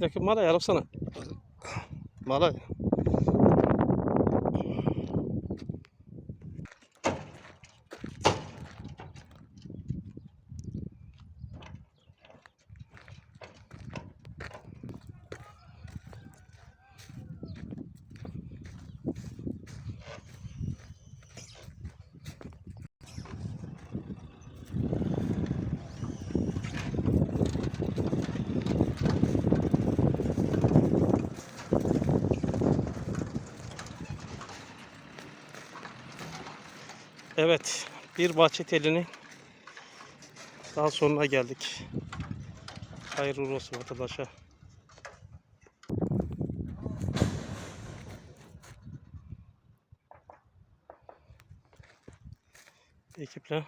দেখে মারাই আর না? মারাই Evet, bir bahçe telinin daha sonuna geldik. Hayırlı olsun arkadaşlar. Ekiple